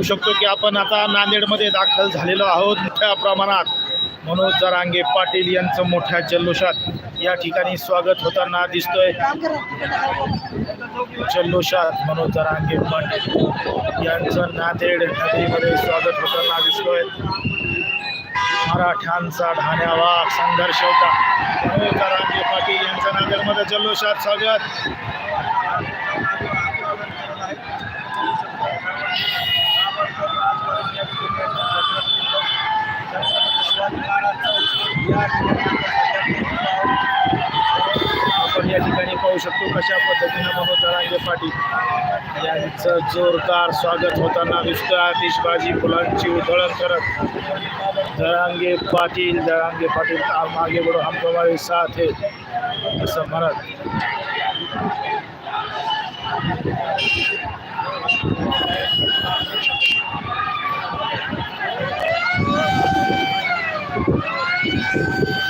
पाहू शकतो की आपण आता नांदेडमध्ये दाखल झालेलो आहोत मोठ्या प्रमाणात. मनोज जरांगे पाटील यांचं मोठ्या जल्लोषात या ठिकाणी स्वागत होताना दिसतोय. जल्लोषात मनोज जरांगे पाटील यांचं नांदेड नगरीमध्ये स्वागत होताना दिसतोय. मराठ्यांचा ढाण्यावा संघर्ष होता. मनोज जरांगे पाटील यांचं नांदेडमध्ये जल्लोषात स्वागत. आपण या ठिकाणी पाहू शकतो कशा पद्धतीनं मनोज जरांगे पाटील यांचं जोरदार स्वागत होताना दिसतं आतिषबाजी फुलांची उधळण करत जरांगे पाटील जरांगे पाटील मागे आगे बढो साथ हे असं म्हणत.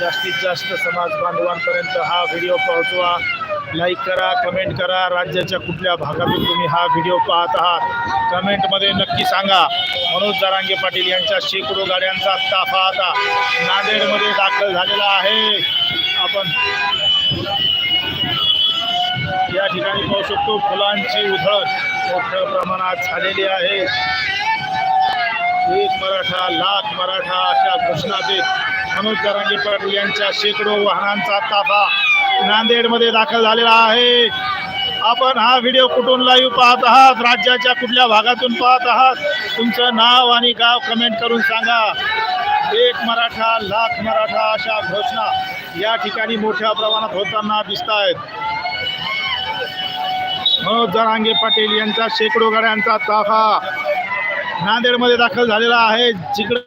जास्तीत जास्त समाज बांधवांपर्यंत हा व्हिडिओ पोहोचवा. लाईक करा कमेंट करा. राज्याच्या कुठल्या भागातून तुम्ही हा व्हिडिओ पाहत आहात? कमेंटमध्ये नक्की सांगा. मनोज जरांगे पाटील यांच्या शेकडो गाड्यांचा ताफा आता नांदेडमध्ये दाखल झालेला आहे. आपण या ठिकाणी पाहू शकतो फुलांची उधळ मोठ्या प्रमाणात झालेली आहे. एक मराठा लाख मराठा अशा घोषणा देत मनोज जरांगे पाटील यांच्या शेकडो वाहनांचा ताफा नांदेडमध्ये दाखल झालेला आहे. आपण हा व्हिडिओ कुठून लाईव्ह पाहत आहात? राज्याच्या कुठल्या भागातून पाहत आहात? तुमचं नाव आणि गाव कमेंट करून सांगा. एक मराठा लाख मराठा अशा घोषणा या ठिकाणी मोठ्या प्रमाणात होताना दिसत आहेत मनोज जरांगे पाटील यांचा शेकडो गाड्यांचा ताफा नांदेडमध्ये दाखल झालेला आहे. जिकडे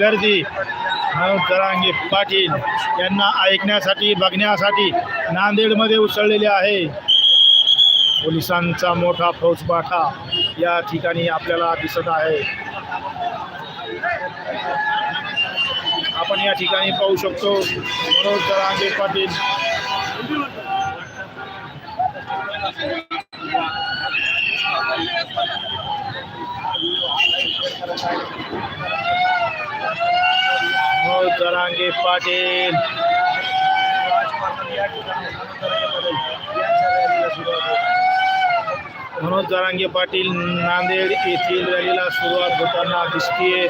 गर्दी मनोज जरांगे पाटील यांना ऐकण्यासाठी बघण्यासाठी नांदेडमध्ये उसळलेले आहे. पोलिसांचा मोठा फौजपाठा या ठिकाणी आपल्याला दिसत आहे. आपण या ठिकाणी पाहू शकतो मनोज जरांगे पाटील. जरांगे पाटील. मनोज जरांगे पाटील नांदेड येथील रॅलीला सुरुवात होताना दिसतीये.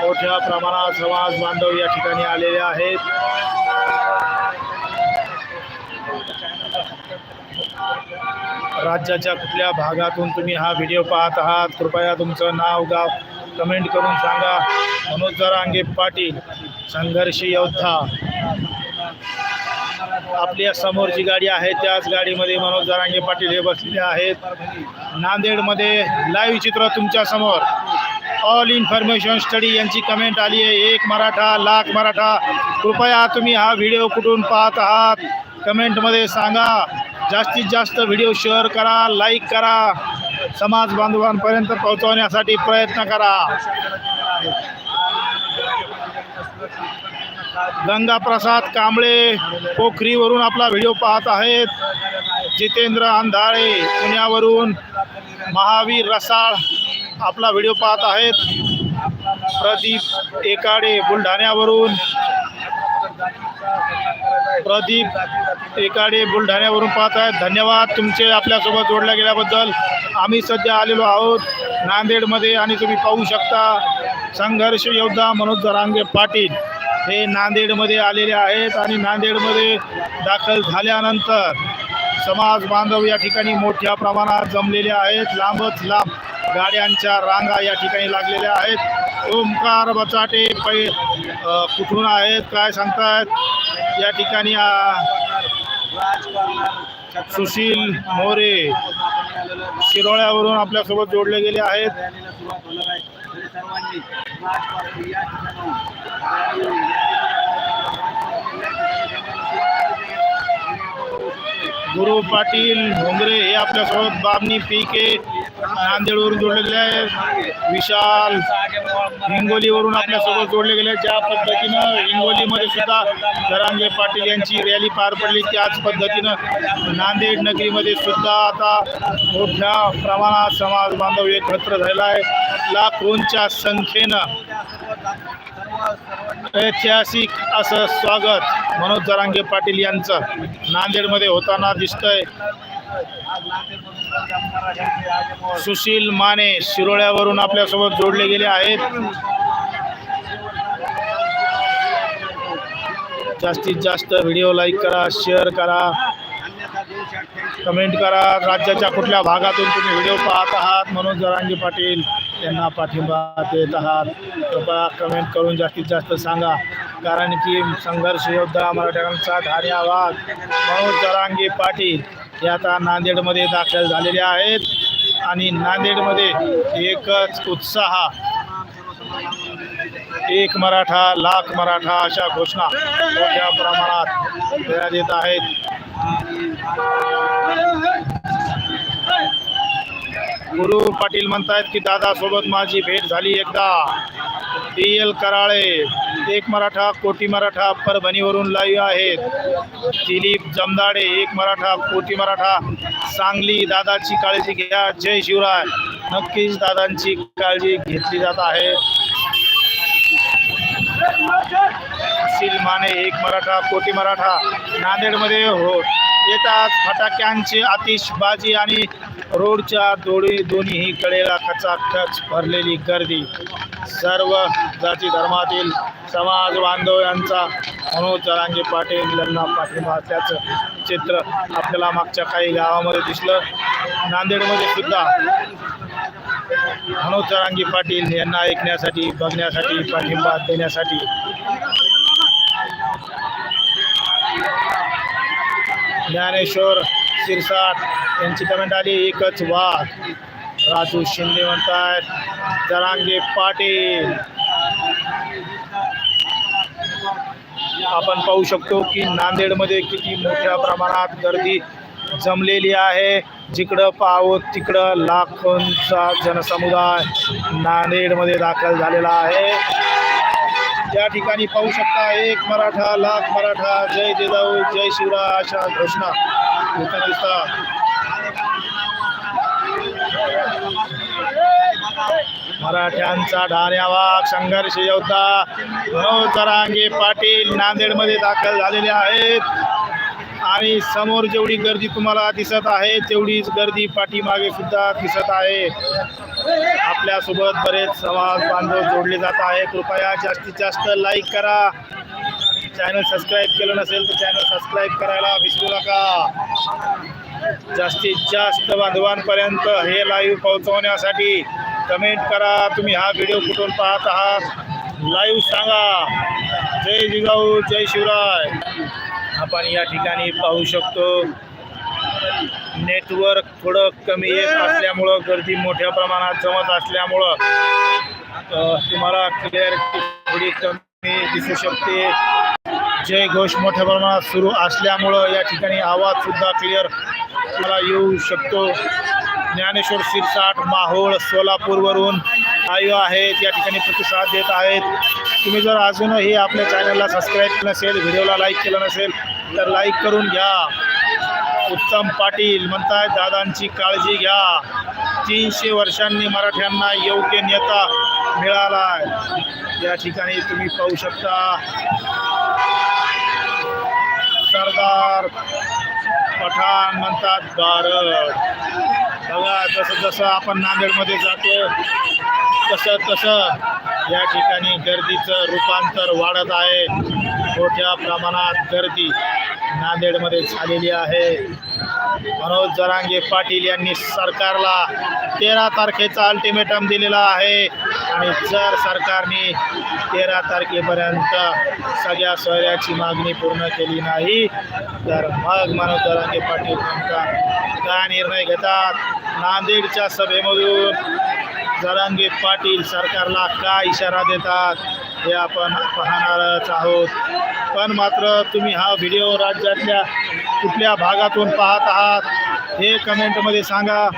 मोठ्या प्रमाणात समाज बांधव या ठिकाणी आलेले आहेत. राज्याच्या कुठल्या भागातून तुम्ही हा व्हिडिओ पाहत आहात? कृपया तुमचं नाव गाव. कमेंट करून सांगा. मनोज जरांगे पाटील संघर्ष योद्धा. आपल्यासमोर जी गाडी आहे त्याच गाडीमध्ये मनोज जरांगे पाटील हे बसलेले आहेत. नांदेडमध्ये लाईव्ह चित्र तुमच्यासमोर. ऑल इन्फॉर्मेशन स्टडी यांची कमेंट आली आहे. एक मराठा लाख मराठा. कृपया तुम्ही हा व्हिडिओ कुठून पाहत आहात? कमेंटमध्ये सांगा. जास्तीत जास्त व्हिडिओ शेअर करा लाईक करा. समाज बांधवांपर्यंत पोहोचवण्यासाठी प्रयत्न करा. गंगाप्रसाद कांबळे पोखरीवरून आपला व्हिडिओ पाहत आहेत. जितेंद्र अंधाळे पुण्यावरून महावीर रसाळ आपला व्हिडिओ पाहत आहेत. प्रदीप एकाडे बुलढाण्यावरून प्रदीप एकाडे बुलढाण्यावरून पाहत आहेत. धन्यवाद. तुमचे आपल्यासोबत जोडल्या गेल्याबद्दल. आम्ही सध्या आलेलो आहोत नांदेडमध्ये आणि तुम्ही पाहू शकता संघर्ष योद्धा मनोज जरांगे पाटील हे नांदेडमध्ये आलेले आहेत आणि नांदेडमध्ये दाखल झाल्यानंतर समाज बांधव या ठिकाणी मोठ्या प्रमाणात जमलेले आहेत. लांबच लांब गाड्यांच्या रांगा या ठिकाणी लागलेल्या आहेत. ओंकार बचाटे पै कुठून आहेत? काय सांगतायत? या ठिकाणी सुशील मोरे शिरोळ्यावरून आपल्यासोबत जोडले गेले आहेत. गुरु पाटील भोंगरे हे आपल्यासोबत बाबनी पी के नांदेडवरून जोडले गेले विशाल हिंगोलीवरून आपल्यासोबत जोडले गेले. ज्या पद्धतीनं हिंगोलीमध्ये सुद्धा जरांगे पाटील यांची रॅली पार पडली त्याच पद्धतीनं नांदेड नगरीमध्ये सुद्धा आता मोठ्या प्रमाणात समाज बांधव एकत्र झालेला आहे. लाखोंच्या संख्येनं ऐतिहासिक असं स्वागत मनोज जरांगे पाटील यांचं नांदेडमध्ये होताना दिसतंय. सुशील माने शिरोळ्यावरून आपल्यासोबत जोडले गेले आहेत. जास्तीत जास्त व्हिडिओ लाईक करा शेअर करा कमेंट करा. राज्याच्या कुठल्या भागातून तुम्ही व्हिडिओ पाहत आहात? मनोज जरांगे पाटील त्यांना पाठिंबा देत आहात. कृपया कमेंट करून जास्तीत जास्त सांगा. कारण की संघर्ष योद्धा मराठ्यांचा धारी आवाज. मनोज जरांगी पाटील हे आता नांदेडमध्ये दाखल झालेले आहेत. आणि नांदेडमध्ये एकच उत्साह एक मराठा लाख मराठा अशा घोषणा मोठ्या प्रमाणात देण्यात येत आहेत. गुरु पाटील म्हणतायत की दादासोबत माझी भेट झाली एकदा. डी एल कराळे एक मराठा कोटी मराठा परभणीवरून लाईव्ह आहेत. दिलीप जमदाडे एक मराठा कोटी मराठा. सांगली दादाची काळजी घ्या. जय शिवराय. नक्कीच दादांची काळजी घेतली जात आहे. सिल माने एक मराठा कोटी मराठा. नांदेडमध्ये हो. येतात फटाक्यांची आतिषबाजी आणि रोडच्या दोडी दोन्हीही कडेला खचाखच भरलेली गर्दी. सर्व जाती धर्मातील समाज बांधव यांचा मनोज जरांगे पाटील यांना पाठिंबा असल्याचं चित्र आपल्याला मागच्या काही गावामध्ये दिसलं. नांदेडमध्ये सुद्धा मनोज जरांगे पाटील यांना ऐकण्यासाठी बघण्यासाठी पाठिंबा देण्यासाठी ज्ञानेश्वर शिरसाट यांची कमेंट आली एकच वाघ राजू शिंदे म्हणतात जरांगे पाटील. आपण पाहू शकतो की नांदेडमध्ये किती मोठ्या प्रमाणात गर्दी जमलेली आहे. जिकडं पाहावं तिकडं लाखोंचा जनसमुदाय नांदेडमध्ये दाखल झालेला आहे. या ठिकाणी पाहू शकता एक मराठा लाख मराठा जय जिजाऊ जय शिवराय अशा घोषणा दिसता मराठ्यांचा ढाण्यावाग संघर्ष योद्धा मनोज तरांगे पाटील नांदेडमध्ये दाखल झालेले आहेत. आणि समोर जेवढी गर्दी तुम्हाला दिसत आहे तेवढीच गर्दी पाठीमागे सुद्धा दिसत आहे. आपल्यासोबत बरेच समाज बांधव जोडले जात आहे. कृपया जास्तीत जास्त लाईक करा. चॅनल सबस्क्राईब केलं नसेल तर चॅनल सबस्क्राईब करायला विसरू नका. जास्तीत जास्त बांधवांपर्यंत हे लाईव्ह पोहोचवण्यासाठी कमेंट करा. तुम्ही हा व्हिडिओ कुठून पाहत आहात? लाईव्ह सांगा. जय जिजाऊ जय शिवराय. आपण या ठिकाणी पाहू शकतो. नेटवर्क थोडं कमी येत असल्यामुळं गर्दी मोठ्या प्रमाणात जमत असल्यामुळं तुम्हाला क्लिअर थोडी कमी दिसू शकते. जय घोष मोठ्या प्रमाणात सुरू असल्यामुळं या ठिकाणी आवाजसुद्धा क्लिअर तुम्हाला येऊ शकतो. ज्ञानेश्वर शिरसाट माहोळ सोलापूरवरून आयु आहेत या ठिकाणी प्रतिसाद देत आहेत. तुम्ही जर अजूनही आपल्या चॅनलला सबस्क्राईब नसेल व्हिडिओला लाईक केलं नसेल तर लाईक करून घ्या. उत्तम पाटील म्हणतायत दादांची काळजी घ्या. तीनशे वर्षांनी मराठ्यांना योग्य नेता मिळाला या ठिकाणी तुम्ही पाहू शकता. सरदार पठाण म्हणतात भारत. बघा जसं जसं आपण नांदेडमध्ये जातो तसं तसं या ठिकाणी गर्दीचं रूपांतर वाढत आहे. मोठ्या प्रमाणात गर्दी. नांदेडमध्ये झालेली आहे. मनोज जरांगे पाटील यांनी सरकारला तेरा तारखेचा अल्टिमेटम दिलेला आहे. आणि जर सरकारने तेरा तारखेपर्यंत सगळ्या सोयऱ्याची मागणी पूर्ण केली नाही तर मग मनोज जरांगे पाटील नेमका काय निर्णय घेतात? नांदेडच्या सभेमधून जरांगे पाटील सरकारला काय इशारा देतात? हे आपण पाहणारच आहोत. पण मात्र तुम्ही हा व्हिडिओ राज्यातल्या कुठल्या भागातून पाहत आहात हे कमेंटमध्ये सांगा.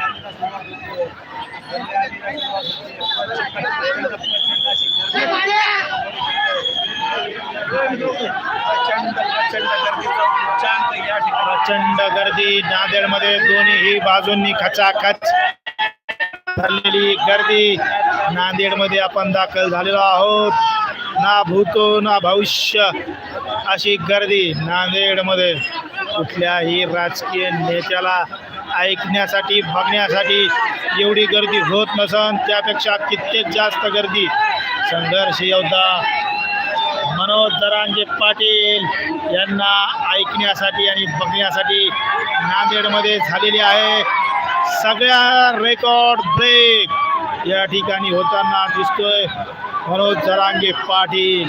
प्रचंड गर्दी नांदेडमध्ये दोन्ही बाजूंनी खचाखच ठरलेली गर्दी. नांदेडमध्ये आपण दाखल झालेलो आहोत. ना भूतो ना भविष्य अशी गर्दी नांदेडमध्ये. कुठल्याही राजकीय नेत्याला ऐकण्यासाठी बघण्यासाठी एवढी गर्दी होत नसन. त्यापेक्षा कित्येक जास्त गर्दी. संघर्ष योद्धा मनोज दरांजे पाटील यांना ऐकण्यासाठी आणि बघण्यासाठी नांदेडमध्ये झालेली आहे. सगळ्या रेकॉर्ड ब्रेक. या ठिकाणी होताना दिसतोय मनोज जरांगे पाटील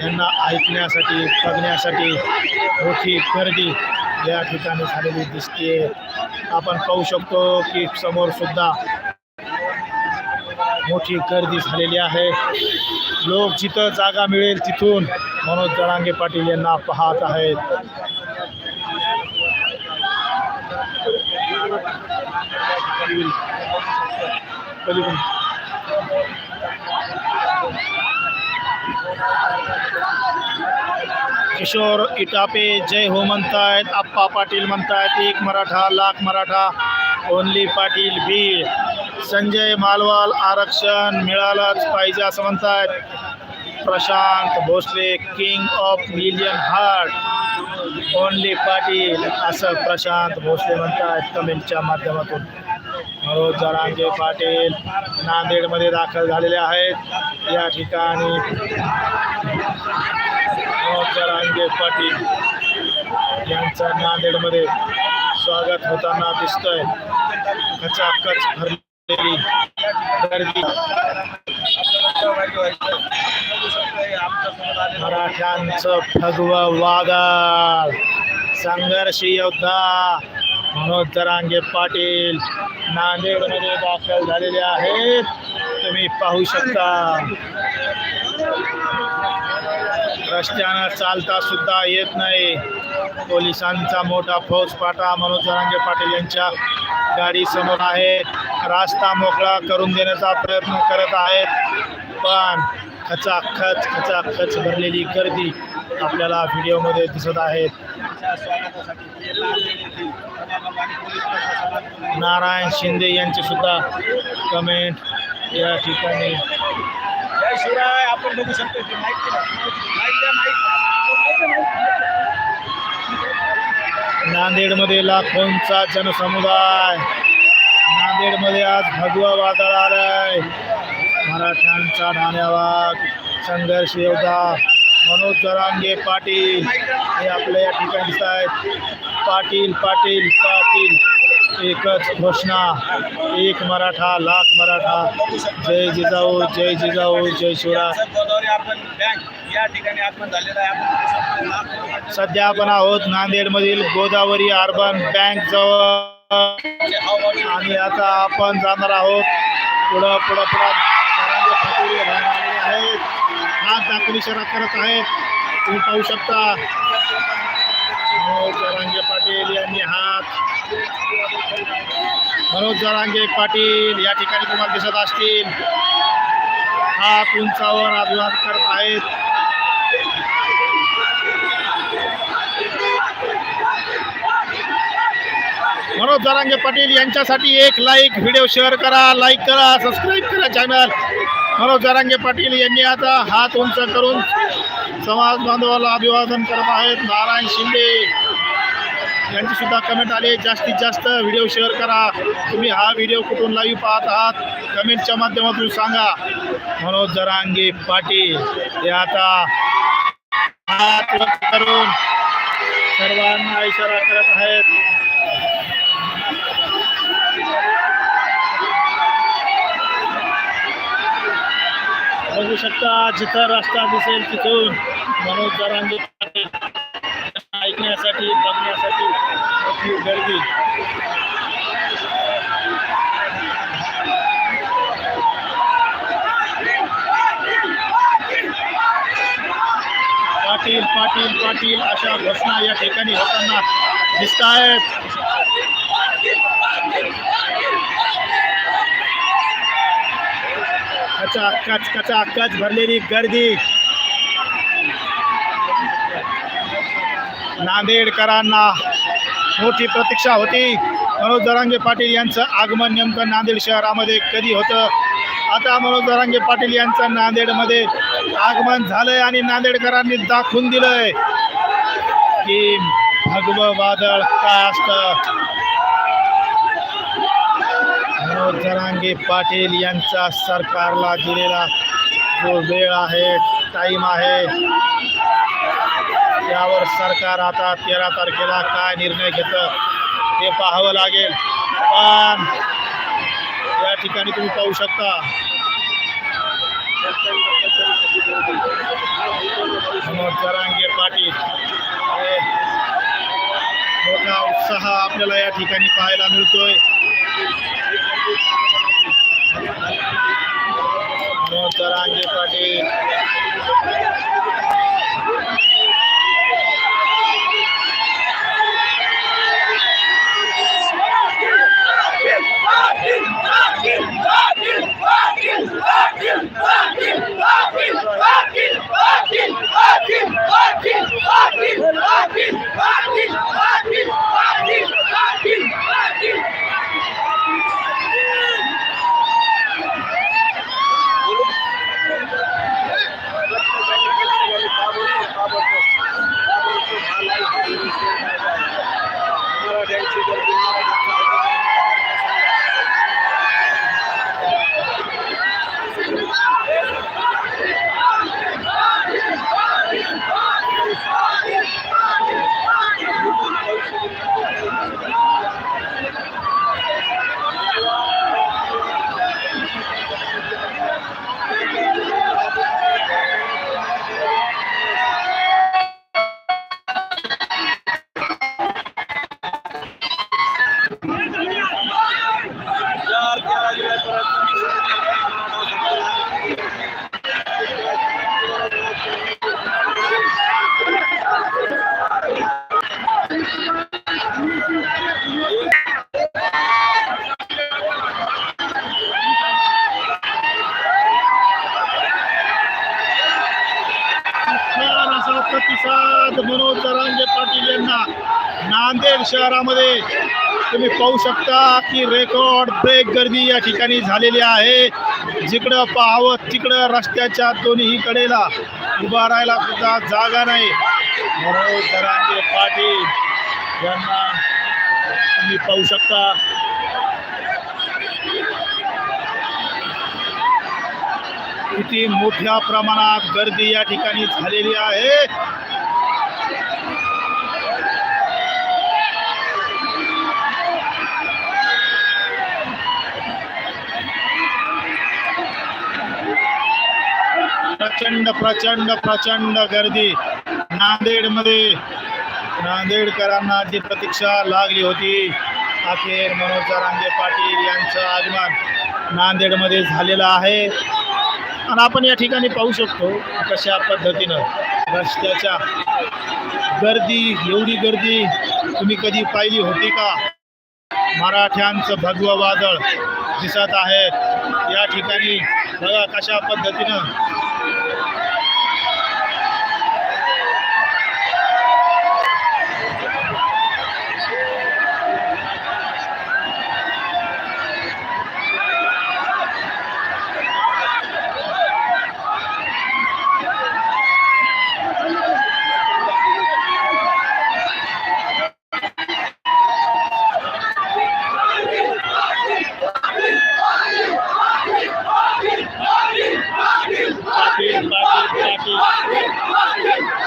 यांना ऐकण्यासाठी बघण्यासाठी मोठी गर्दी या ठिकाणी झालेली दिसते आपण पाहू शकतो की समोर सुद्धा मोठी गर्दी झालेली आहे. लोक जिथं जागा मिळेल तिथून मनोज जरांगे पाटील यांना पाहत आहेत. पलीकडून. किशोर इटापे जय हो म्हणतायत आप्पा पाटील म्हणतायत एक मराठा लाख मराठा ओनली पाटील बीड संजय मालवाल आरक्षण मिळालंच पाहिजे असं म्हणतायत. Prashant Bhosale king of million heart only Patil असं प्रशांत भोसले म्हणतायत कमेंटच्या माध्यमातून. मनोज जरांगे पाटील नांदेडमध्ये दाखल झालेले आहेत. या ठिकाणी मनोज जरांगे पाटील यांचं नांदेडमध्ये स्वागत होताना दिसतंय. खचाखच भरलेली गर्दी. मराठ्यांचं फगव वादळ. संघर्ष योद्धा मनोज जरांगे पाटील नांदेडमध्ये दाखल झालेले आहेत. तुम्ही पाहू शकता. रस्त्यानं चालता सुद्धा येत नाही. पोलिसांचा मोठा फौजपाटा मनोज जरांगे पाटील यांच्या गाडी समोर आहे. रास्ता मोकळा करून देण्याचा प्रयत्न करत आहेत. पण खचाखच खचाखच भरलेली गर्दी आपल्याला व्हिडिओमध्ये दिसत आहेत नारायण शिंदे यांचे सुद्धा कमेंट या ठिकाणी. आपण बघू शकतो. नांदेडमध्ये लाखोंचा जनसमुदाय. नांदेडमध्ये आज भगवा वादळ आलाय. मराठ्यांचा ठाण्यावाग संघर्ष योद्धा मनोज जरांगे पाटील हे आपल्या या ठिकाणी दिसत आहेत पाटील पाटील पाटील. एकच घोषणा. एक मराठा लाख मराठा. जय जिजाऊ जय जिजाऊ जय शिवराय. सध्या आपण आहोत नांदेडमधील गोदावरी अर्बन बँक जवळ. आणि आता आपण जाणार आहोत पुढं पुढं पुढं. आहेत. हात दाखवून इशारा करत आहेत. तुम्ही पाहू शकता. पाटील यांनी हात मनोज जरांगे पाटील या ठिकाणी तुम्हाला दिसत असतील. हात उंचावर अभिवाद करत आहेत. मनोज जरांगे पाटील यांच्यासाठी एक लाईक व्हिडिओ शेअर करा लाईक करा सबस्क्राईब करा चॅनल मनोज जरांगे पाटील यांनी आता हात उंच करून समाज बांधवाला अभिवादन करत आहेत. नारायण शिंदे. यांची सुद्धा कमेंट आली. जास्तीत जास्त व्हिडिओ शेअर करा. तुम्ही हा व्हिडिओ कुठून लाईव्ह पाहत आहात? कमेंटच्या माध्यमातून सांगा. मनोज जरांगे पाटील हे आता हात करून सर्वांना इशारा करत आहेत. बघू शकता जिथं रस्ता दिसेल तिथून मनोज जरांगे पाटील. ऐकण्यासाठी बघण्यासाठी. मोठी गर्दी. पाटील पाटील पाटील अशा घोषणा या ठिकाणी होताना दिसत आहेत कचाकच कचाकच भरलेली गर्दी. नांदेडकरांना मोठी प्रतीक्षा होती. मनोज दरांगे पाटील यांचं आगमन नेमकं नांदेड शहरामध्ये कधी होतं? आता मनोज दरांगे पाटील यांचं नांदेडमध्ये आगमन झालंय आणि नांदेडकरांनी दाखवून दिलंय की भगव वादळ काय असतं? मनोज दरांगे पाटील यांचा सरकारला दिलेला जो वेळ आहे टाईम आहे. यावर सरकार आता तेरा तारखेला काय निर्णय घेतं ते पाहावं लागेल. पण या ठिकाणी तुम्ही पाहू शकता. मनोज जरांगे पाटील मोठा उत्साह आपल्याला या ठिकाणी पाहायला मिळतोय. मनोज जरांगे पाटील प्रतिसाद मनोज जरांगे पाटील यांना नांदेड शहरामध्ये तुम्ही पाहू शकता की रेकॉर्ड ब्रेक गर्दी या ठिकाणी झालेली आहे. जिकडं पाहावं तिकडं रस्त्याच्या दोन्ही कडेला उभा राहायला सुद्धा जागा नाही. मनोज जरांगे पाटील यांना तुम्ही पाहू शकता. किती मोठ्या प्रमाणात गर्दी या ठिकाणी झालेली आहे. प्रचंड प्रचंड प्रचंड गर्दी. नांदेडमध्ये नांदेडकरांना जी प्रतीक्षा लागली होती अखेर मनोज जरांगे पाटील यांचं आगमन नांदेडमध्ये झालेलं आहे. आणि आपण या ठिकाणी पाहू शकतो कशा पद्धतीनं रस्त्याच्या गर्दी एवढी गर्दी तुम्ही कधी पाहिली होती का? मराठ्यांचं भगवं वादळ दिसत आहे. या ठिकाणी बघा कशा पद्धतीनं पाटील पाटील पाटील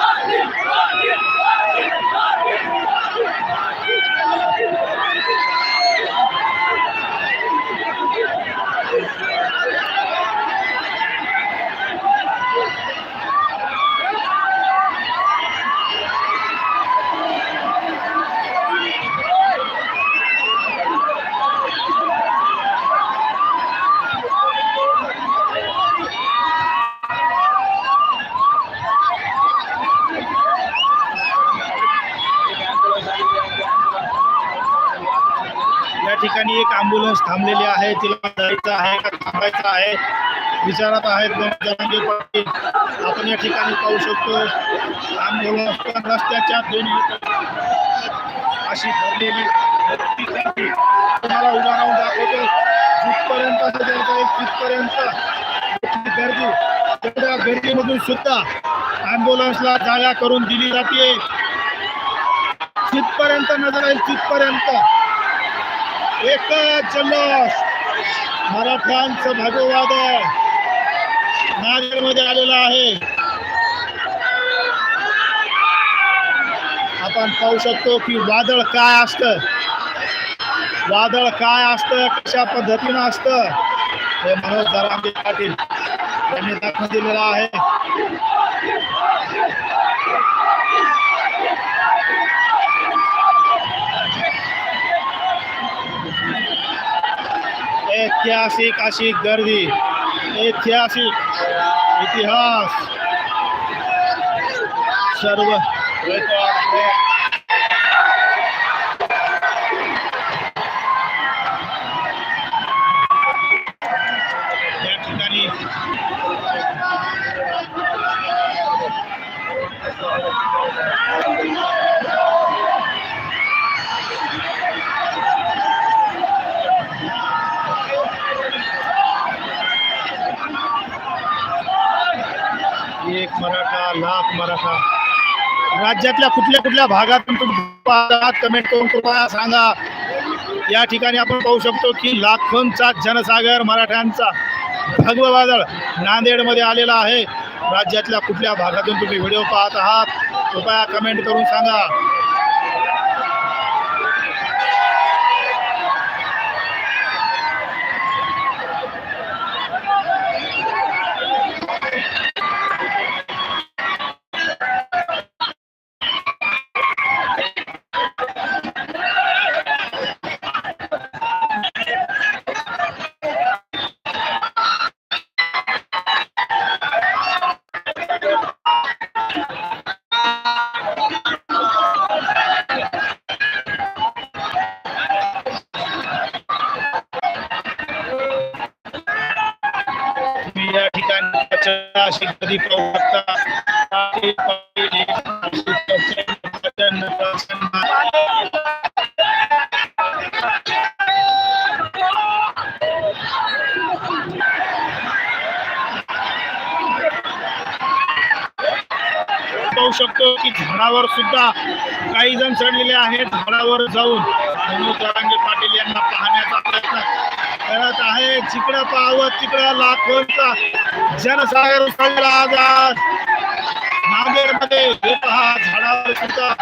या ठिकाणी एक अँब्युलन्स थांबलेली आहे. तिला जायचं आहे का थांबायचं आहे? विचारत आहेत दोन पाटील आपण या ठिकाणी पाहू शकतो अँब्युलन्स रस्त्याच्या दोन्ही अशी भरलेली तुम्हाला उभा राहून दाखवतो. जिथपर्यंत नजर जाईल तिथपर्यंत गर्दी. तेवढ्या गर्दीमधून सुद्धा ॲम्ब्युलन्सला जागा करून दिली जाते. जिथपर्यंत नजर येईल तिथपर्यंत. एकच जल्लोष मराठ्यांचं भगवादळ नागरमध्ये आलेलं आहे. आपण पाहू शकतो की वादळ काय असतं? वादळ काय असतं? कशा पद्धतीनं असतं? हे मनोज दरामजी पाटील यांनी दाखवून दिलेलं आहे. ऐतिहासिक अशी गर्दी। ऐतिहासिक इतिहास। सर्व मराठा राज्यातल्या कुठल्या कुठल्या भागातून तुम्ही आहात? कमेंट करून कृपया सांगा. या ठिकाणी आपण पाहू शकतो की लाखोंचा जनसागर मराठ्यांचा भगव वादळ नांदेडमध्ये आलेला आहे. राज्यातल्या कुठल्या भागातून तुम्ही व्हिडिओ पाहत आहात? कृपया कमेंट करून सांगा. झाडावर सुद्धा काही जण चढलेले आहेत. झाडावर जाऊन मनोज जरांगे पाटील यांना पाहण्याचा प्रयत्न करत आहे जिकडं पाहावं तिकडं लाखोंचा जनसागर उसळलेला आज आज नांदेडमध्ये हे पहा झाडावर सुद्धा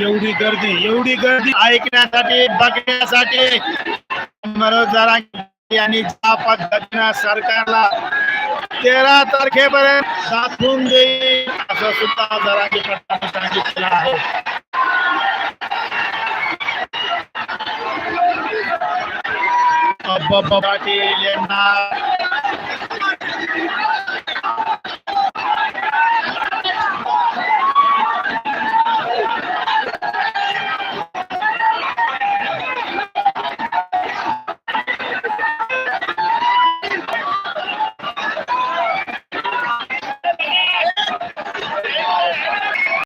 एवढी गर्दी एवढी गर्दी ऐकण्यासाठी बघण्यासाठी मनोज जरांगे यांनी ज्या पद्धतीनं सरकारला तेरा तारखेपर्यंत साधून देईल असं सुद्धा जरांगे पठाण आहे. पाटील यांना